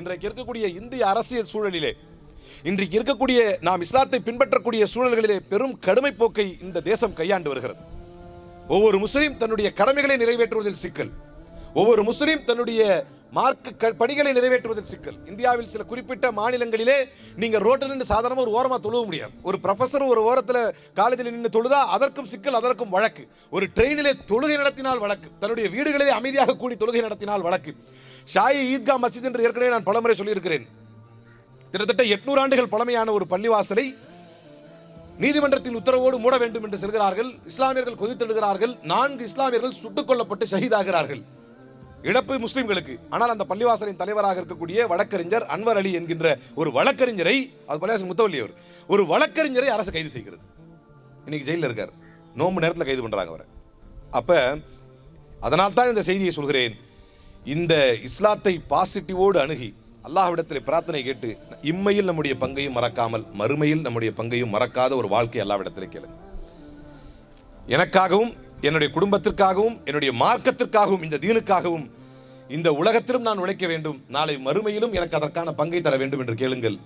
இன்றைக்கு இருக்கக்கூடிய இந்திய அரசியல் சூழலிலே இன்றைக்கு இருக்கக்கூடிய நாம் இஸ்லாத்தை பின்பற்றக்கூடிய சூழல்களிலே பெரும் கடுமை போக்கை இந்த தேசம் கையாண்டு வருகிறது. ஒவ்வொரு முஸ்லீம் தன்னுடைய கடமைகளை நிறைவேற்றுவதில் சிக்கல். ஒவ்வொரு முஸ்லீம் தன்னுடைய மார்க்க க- பணிகளை நிறைவேற்றுவதில் சிக்கல். இந்தியாவில் சில குறிப்பிட்ட மாநிலங்களிலே நீங்கள் ரோட்டில் நின்று சாதாரணமாக ஒரு ஓரமாக தொழுவ முடியாது. ஒரு ப்ரொஃபசர் ஒரு ஓரத்தில் காலேஜில் நின்று தொழுதா அதற்கும் சிக்கல் அதற்கும் வழக்கு. ஒரு ட்ரெயினிலே தொழுகை நடத்தினால் வழக்கு. தன்னுடைய வீடுகளிலே அமைதியாக கூடி தொழுகை நடத்தினால் வழக்கு. ஷாயி ஈத்கா மசித் என்று ஏற்கனவே நான் பலமுறை சொல்லியிருக்கிறேன். கிட்டத்தட்ட எட்நூறு ஆண்டுகள் பழமையான ஒரு பள்ளிவாசலை நீதிமன்றத்தின் உத்தரவோடு மூட வேண்டும் என்று செல்கிறார்கள். இஸ்லாமியர்கள் கொதித்தெடுகிறார்கள் நான்கு இஸ்லாமியர்கள் சுட்டுக் கொல்லப்பட்டு ஷஹீதாகிறார்கள். இழப்பு முஸ்லிம்களுக்கு. ஆனால் அந்த பள்ளிவாசலின் தலைவராக இருக்கக்கூடிய வழக்கறிஞர் அன்வர் அலி என்கின்ற ஒரு வழக்கறிஞரை அது பள்ளிவாசல் முத்தவல்லி அவர் ஒரு வழக்கறிஞரை அரசு கைது செய்கிறது. இன்னைக்கு ஜெயிலில் இருக்கார். நோம்பு நேரத்தில் கைது பண்றாங்க அவரை. அப்ப அதனால் தான் இந்த செய்தியை சொல்கிறேன். இந்த இஸ்லாத்தை பாசிட்டிவோடு அணுகி அல்லாஹ்விடத்தில் பிரார்த்தனை கேட்டு இம்மையில் நம்முடைய பங்கையும் மறக்காமல் மறுமையில் நம்முடைய பங்கையும் மறக்காத ஒரு வாழ்க்கை அல்லாவிடத்தில் கேளுங்க. எனக்காகவும் என்னுடைய குடும்பத்திற்காகவும் என்னுடைய மார்க்கத்திற்காகவும் இந்த தீனுக்காகவும் இந்த உலகத்திலும் நான் உழைக்க வேண்டும். நாளை மறுமையிலும் எனக்கு அதற்கான பங்கை தர வேண்டும் என்று கேளுங்கள்.